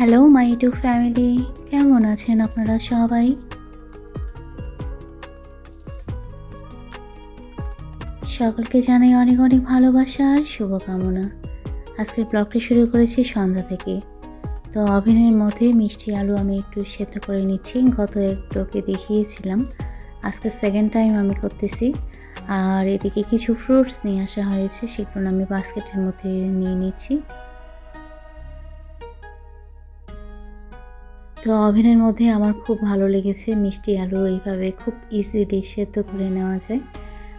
Hello my to family কেমন আছেন আপনারা সবাই? সকলকে জানাই অনেক অনেক ভালোবাসা আর শুভকামনা। আজকের ব্লগটি শুরু করেছি সন্ধ্যা থেকে। তো ওভেনের মধ্যে মিষ্টি আলু আমি একটু সেদ্ধ করে নিচ্ছি। গত একটুকে দেখিয়েছিলাম। আজকে সেকেন্ড টাইম আমি করতেছি। আর এদিকে কিছু ফ্রুটস নিয়ে আসা হয়েছে, সেগুলো আমি বাস্কেটের মধ্যে নিয়ে নিচ্ছি। তো ওভেনের মধ্যে আমার খুব ভালো লেগেছে। মিষ্টি আলু এইভাবে খুব ইজিলি সেদ্ধ করে নেওয়া যায়।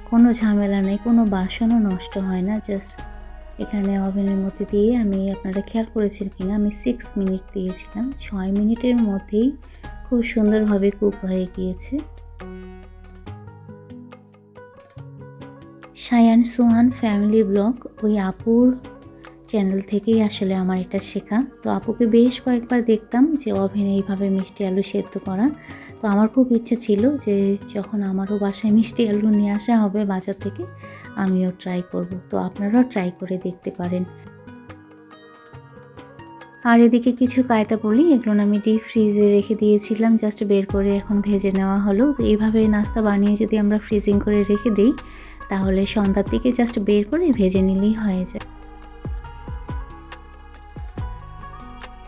কোনো ঝামেলা নেই, কোনো বাসনও নষ্ট হয় না। জাস্ট এখানে ওভেনের মধ্যে দিয়ে আমি আপনারা খেয়াল করেছেন কিনা? আমি সিক্স মিনিট দিয়েছিলাম। ছয় মিনিটের মধ্যেই খুব সুন্দরভাবে কুক হয়ে গিয়েছে। সায়ান সোহান ফ্যামিলি ব্লগ ওই আপুর চ্যানেল থেকেই আসলে আমার এটা শেখা। তো আপুকে বেশ কয়েকবার দেখতাম যে ওভেনে এইভাবে মিষ্টি আলু সেদ্ধ করা। তো আমার খুব ইচ্ছে ছিল যে যখন আমারও বাসায় মিষ্টি আলু নিয়ে আসা হবে বাজার থেকে, আমিও ট্রাই করব। তো আপনারাও ট্রাই করে দেখতে পারেন। আর এদিকে কিছু কায়তা বলি, এগুলো আমি ডিপ ফ্রিজে রেখে দিয়েছিলাম জাস্ট বের করে এখন ভেজে নেওয়া হলো। তো এইভাবে নাস্তা বানিয়ে যদি আমরা ফ্রিজিং করে রেখে দিই, তাহলে সন্ধ্যার দিকে জাস্ট বের করে ভেজে নিলেই হয়ে যায়।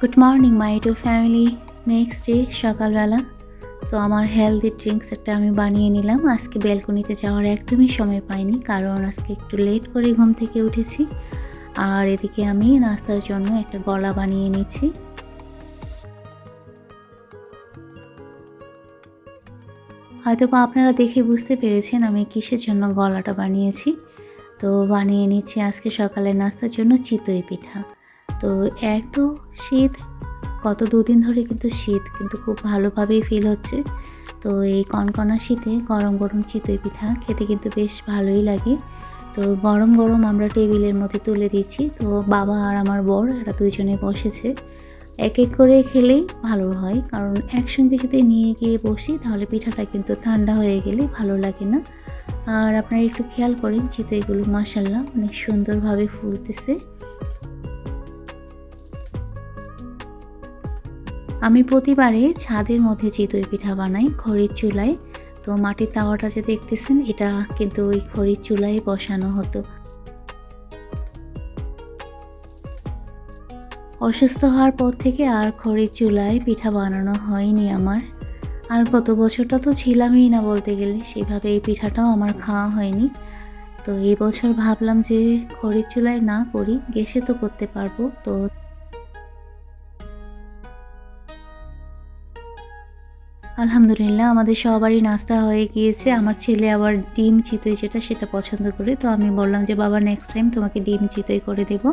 Good morning my to family next day সকালবেলা। তো আমার হেলদি ড্রিঙ্কস একটা আমি বানিয়ে নিলাম। আজকে ব্যালকনিতে যাওয়ার একদমই সময় পাইনি, কারণ আজকে একটু লেট করে ঘুম থেকে উঠেছি। আর এদিকে আমি নাস্তার জন্য একটা গলা বানিয়ে নিচ্ছি। হয়তো বা আপনারা দেখে বুঝতে পেরেছেন আমি কিসের জন্য গলাটা বানিয়েছি। তো বানিয়ে নিচ্ছি আজকে সকালে নাস্তার জন্য চিতই পিঠা। তো এক তো শীত, গত দুদিন ধরে কিন্তু শীত, কিন্তু খুব ভালোভাবেই ফিল হচ্ছে। তো এই কনকনা শীতে গরম গরম চিতই পিঠা খেতে কিন্তু বেশ ভালোই লাগে। তো গরম গরম আমরা টেবিলের মধ্যে তুলে দিচ্ছি তো বাবা আর আমার বর, এরা দুইজনে বসেছে। এক এক করে খেলেই ভালো হয়, কারণ একসঙ্গে যদি নিয়ে গিয়ে বসি, তাহলে পিঠাটা কিন্তু ঠান্ডা হয়ে গেলে ভালো লাগে না। আর আপনারা একটু খেয়াল করেন, চিতইগুলো মাসাল্লাহ অনেক সুন্দরভাবে ফুলতেছে। আমি প্রতিবারে ছাদের মধ্যে চিতই পিঠা বানাই খড়ির চুলায়। তো মাটির তাওয়াটা যে দেখতেছেন, এটা কিন্তু ওই খড়ির চুলায় বসানো হতো। অসুস্থ হওয়ার পর থেকে আর খড়ির চুলায় পিঠা বানানো হয়নি আমার। আর গত বছরটা তো ছিলামই না বলতে গেলে, সেভাবে এই পিঠাটাও আমার খাওয়া হয়নি। তো এই বছর ভাবলাম যে খড়ির চুলায় না করি, গ্যাসে তো করতে পারব। তো আলহামদুলিল্লাহ, আমাদের সবারই নাস্তা হয়ে গিয়েছে। আমার ছেলে আবার ডিম চিতই যেটা সেটা পছন্দ করে। তো আমি বললাম যে, বাবা নেক্সট টাইম তোমাকে ডিম চিতই করে দেব।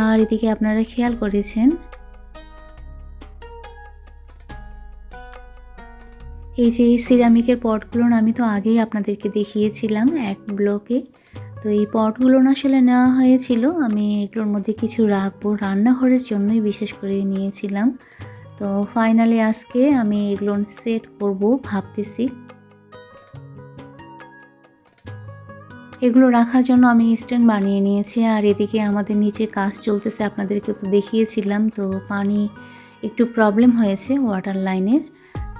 আর এদিকে আপনারা খেয়াল করেছেন, এই যে এই সিরামিকের পটগুলো আমি তো আগেই আপনাদেরকে দেখিয়েছিলাম এক ব্লকে। তো এই পটগুলো আসলে নেওয়া হয়েছিল। আমি এগুলোর মধ্যে কিছু রাখব। রান্নাঘরের জন্যই বিশেষ করে নিয়েছিলাম। তো ফাইনালি আজকে আমি এগুলো সেট করব, ভাবতেছি। এগুলো রাখার জন্য আমি স্ট্যান্ড বানিয়ে নিয়েছি, আর এদিকে আমাদের নিচে কাজ চলতেছে আপনাদেরকে তো দেখিয়েছিলাম। তো পানি একটু প্রবলেম হয়েছে ওয়াটার লাইনের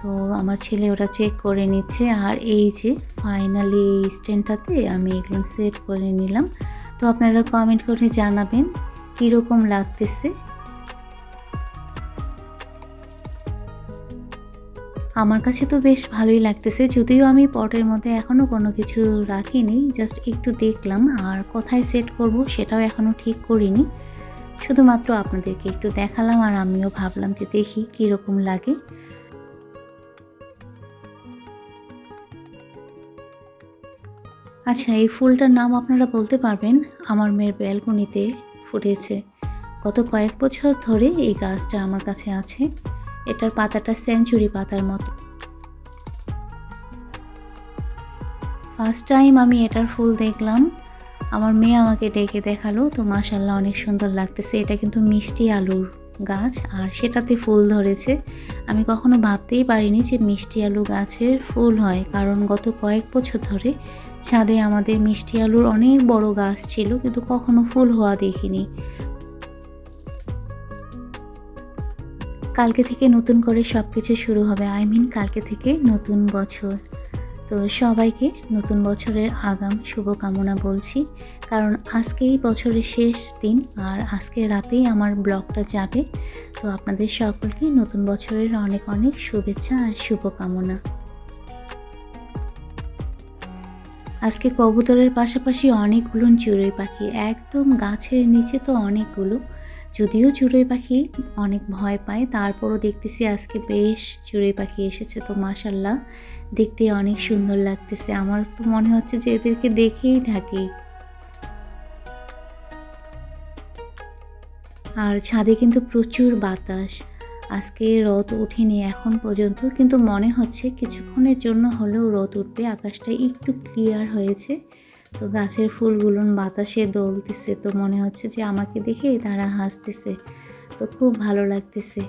তো আমার ছেলে ওটা চেক করে নিচ্ছে, আর এই যে ফাইনালি স্ট্যান্ডটাতে আমি এগুলো সেট করে নিলাম। তো আপনারা কমেন্ট করে জানাবেন, কীরকম লাগতেছে। আমার কাছে তো বেশ ভালোই লাগতেছে, যদিও আমি পটের মধ্যে এখনও কোনো কিছু রাখিনি জাস্ট একটু দেখলাম আর কোথায় সেট করব সেটাও এখনও ঠিক করিনি। শুধুমাত্র আপনাদেরকে একটু দেখালাম আর আমিও ভাবলাম যে দেখি কীরকম লাগে। আচ্ছা এই ফুলটার নাম আপনারা বলতে পারবেন? আমার মেয়ের ব্যালকনিতে ফুটেছে। গত কয়েক বছর ধরে এই গাছটা আমার কাছে আছে। এটার পাতাটা সেঞ্চুরি পাতার মতো। ফার্স্ট টাইম আমি এটার ফুল দেখলাম। আমার মেয়ে আমাকে ডেকে দেখাল, তো মাসাল্লাহ অনেক সুন্দর লাগতেছে। এটা কিন্তু মিষ্টি আলুর গাছ, আর সেটাতে ফুল ধরেছে। আমি কখনো ভাবতেই পারিনি যে মিষ্টি আলু গাছের ফুল হয়, কারণ গত কয়েক বছর ধরে ছাদে আমাদের মিষ্টি আলুর অনেক বড় গাছ ছিল, কিন্তু কখনো ফুল হওয়া দেখিনি। কালকে থেকে নতুন করে সব কিছু শুরু হবে। আই মিন কালকে থেকে নতুন বছর। তো সবাইকে নতুন বছরের আগাম, শুভকামনা বলছি। কারণ আজকেই বছরের শেষ দিন আর আজকে রাতেই আমার ব্লগটা যাবে। তো আপনাদের সকলকে নতুন বছরের অনেক অনেক শুভেচ্ছা আর শুভকামনা। আজকে কবুতরের পাশাপাশি অনেকগুলো চড়ুই পাখি। একদম গাছের নিচে তো অনেকগুলো। যদিও চড়ুই পাখি অনেক ভয় পায়, তারপরও দেখতেছি আজকে বেশ চড়ুই পাখি এসেছে তো মাসাল্লাহ দেখতে অনেক সুন্দর লাগতেছে। আমার তো মনে হচ্ছে যে এদেরকে দেখেই থাকি। আর ছাদে কিন্তু প্রচুর বাতাস। আজকে রোদ ওঠেনি এখন পর্যন্ত, কিন্তু মনে হচ্ছে কিছুক্ষণের জন্য হলেও রোদ উঠবে। আকাশটা একটু ক্লিয়ার হয়েছে। তো গাছের ফুলগুলো বাতাসে দোলতেছে তো মনে হচ্ছে যে আমাকে দেখে তারা হাসতেছে। তো খুব ভালো লাগতেছে।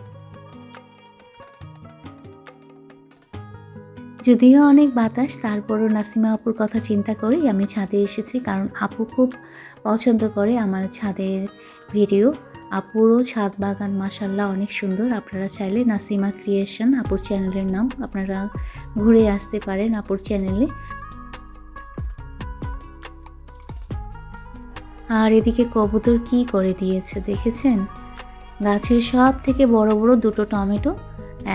যদিও অনেক বাতাস, তারপরও নাসিমা আপুর কথা চিন্তা করেই আমি ছাদে এসেছি কারণ আপু খুব পছন্দ করে আমার ছাদের ভিডিও। আপুরও ছাদ বাগান মাসাল্লাহ অনেক সুন্দর। আপনারা চাইলে নাসিমা ক্রিয়েশন আপুর চ্যানেলের নাম আপনারা ঘুরে আসতে পারেন আপুর চ্যানেলে। আর এদিকে কবুতর কি করে দিয়েছে দেখেছেন? গাছের সব থেকে বড় বড় দুটো টমেটো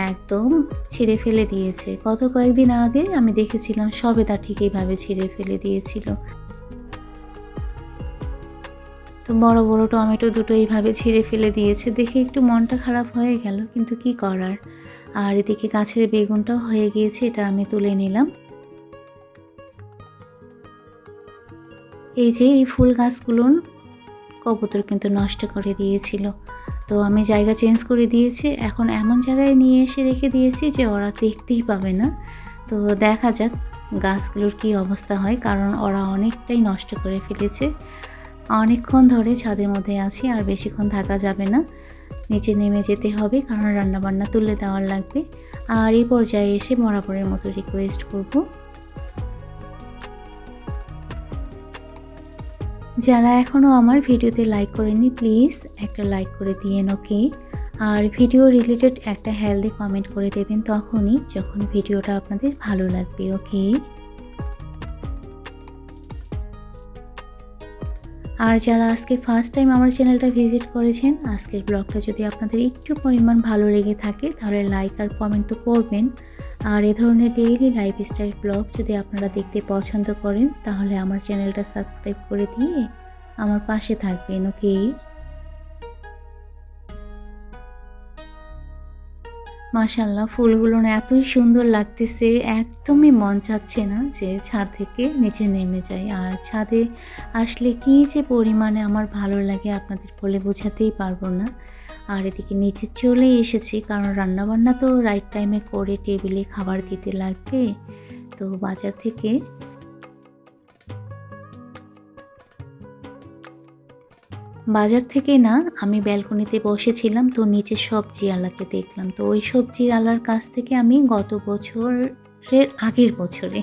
একদম ছিঁড়ে ফেলে দিয়েছে। গত কয়েকদিন আগে আমি দেখেছিলাম সবে তা ঠিক এইভাবে ছিঁড়ে ফেলে দিয়েছিল। তো বড় বড় টমেটো দুটো এইভাবে ছিঁড়ে ফেলে দিয়েছে। দেখে একটু মনটা খারাপ হয়ে গেল, কিন্তু কি করার? আর এদিকে গাছের বেগুনটাও হয়ে গিয়েছে, এটা আমি তুলে নিলাম। এই যে এই ফুল গাছগুলো কবুতর কিন্তু নষ্ট করে দিয়েছিল। তো আমি জায়গা চেঞ্জ করে দিয়েছি। এখন এমন জায়গায় নিয়ে এসে রেখে দিয়েছি যে ওরা দেখতেই পাবে না। তো দেখা যাক গাছগুলোর কি অবস্থা হয়, কারণ ওরা অনেকটাই নষ্ট করে ফেলেছে। অনেকক্ষণ ধরে ছাদের মধ্যে আছি, আর বেশিক্ষণ থাকা যাবে না। নিচে নেমে যেতে হবে, কারণ রান্নাবান্না তুলে দেওয়ার লাগবে। আর এই পর্যায়ে এসে বরাবরের মতো রিকোয়েস্ট করব। যারা এখনও আমার ভিডিওতে লাইক করেনি প্লিজ একটা লাইক করে দিয়েন ওকে আর ভিডিও রিলেটেড একটা হেলদি কমেন্ট করে দেবেন তখনই যখন ভিডিওটা আপনাদের ভালো লাগবে ওকে আর যারা আজকে ফার্স্ট টাইম আমার চ্যানেলটা ভিজিট করেছেন, আজকের ব্লগটা যদি আপনাদের একটু পরিমাণ ভালো লেগে থাকে, তাহলে লাইক আর কমেন্ট তো করবেন। আর এ ধরনের ডেইলি লাইফস্টাইল ব্লগ যদি আপনারা দেখতে পছন্দ করেন, তাহলে আমার চ্যানেলটা সাবস্ক্রাইব করে দিয়ে আমার পাশে থাকবেন, ওকে? মাশাল্লাহ ফুলগুলো না এতই সুন্দর লাগতেছে, একদমই মন চাচ্ছে না যে ছাদ থেকে নিচে নেমে যায় আর ছাদে আসলে কী যে পরিমাণে আমার ভালো লাগে আপনাদের বলে বোঝাতেই পারব না। আর এদিকে নিচে চলে এসেছি, কারণ রান্নাবান্না তো রাইট টাইমে করে টেবিলে খাবার দিতে লাগবে তো বাজার থেকে বাজার থেকে না, আমি ব্যালকনিতে বসেছিলাম, তো নিচে সবজি আলাকে দেখলাম। তো ওই সবজি আলার কাছ থেকে আমি গত বছরের আগের বছরে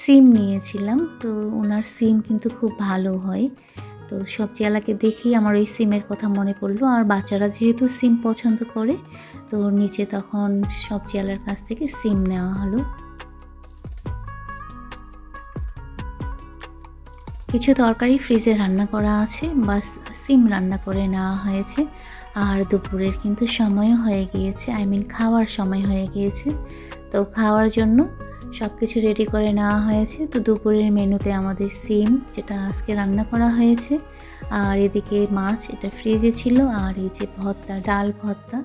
সিম নিয়েছিলাম, তো ওনার সিম কিন্তু খুব ভালো হয়। তো সব আলাকে দেখেই আমার ওই সিমের কথা মনে পড়ল। আর বাচ্চারা যেহেতু সিম পছন্দ করে, তো নিচে তখন সব আলার কাছ থেকে সিম নেওয়া হলো। কিছু তরকারি ফ্রিজে রান্না করা আছে বা সিম রান্না করে নেওয়া হয়েছে। আর দুপুরের কিন্তু সময়ও হয়ে গিয়েছে, আই মিন খাওয়ার সময় হয়ে গিয়েছে। তো খাওয়ার জন্য সব কিছু রেডি করে নেওয়া হয়েছে। তো দুপুরের মেনুতে আমাদের সিম, যেটা আজকে রান্না করা হয়েছে। আর এদিকে মাছ, এটা ফ্রিজে ছিল। আর এই যে ভর্তা, ডাল ভর্তা,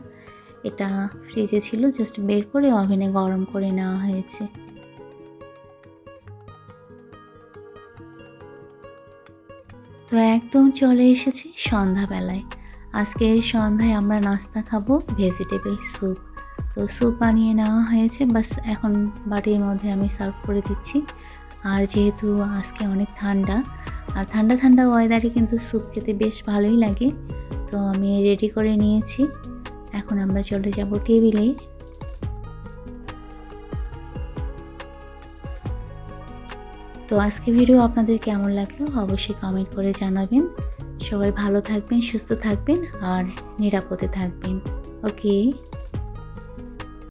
এটা ফ্রিজে ছিল। জাস্ট বের করে ওভেনে গরম করে নেওয়া হয়েছে। তো একদম চলে এসেছি সন্ধ্যাবেলায়। আজকে সন্ধ্যায় আমরা নাস্তা খাব ভেজিটেবল স্যুপ। তো স্যুপ বানিয়ে নেওয়া হয়েছে। বাস এখন বাটির মধ্যে আমি সার্ভ করে দিচ্ছি। আর যেহেতু আজকে অনেক ঠান্ডা, আর ঠান্ডা ঠান্ডা ওয়েদারে কিন্তু স্যুপ খেতে বেশ ভালোই লাগে। তো আমি রেডি করে নিয়েছি। এখন আমরা চলে যাব টেবিলে তো আজকে ভিডিও আপনাদের কেমন লাগল অবশ্যই কমেন্ট করে জানাবেন। সবাই ভালো থাকবেন, সুস্থ থাকবেন আর নিরাপদে থাকবেন। ওকে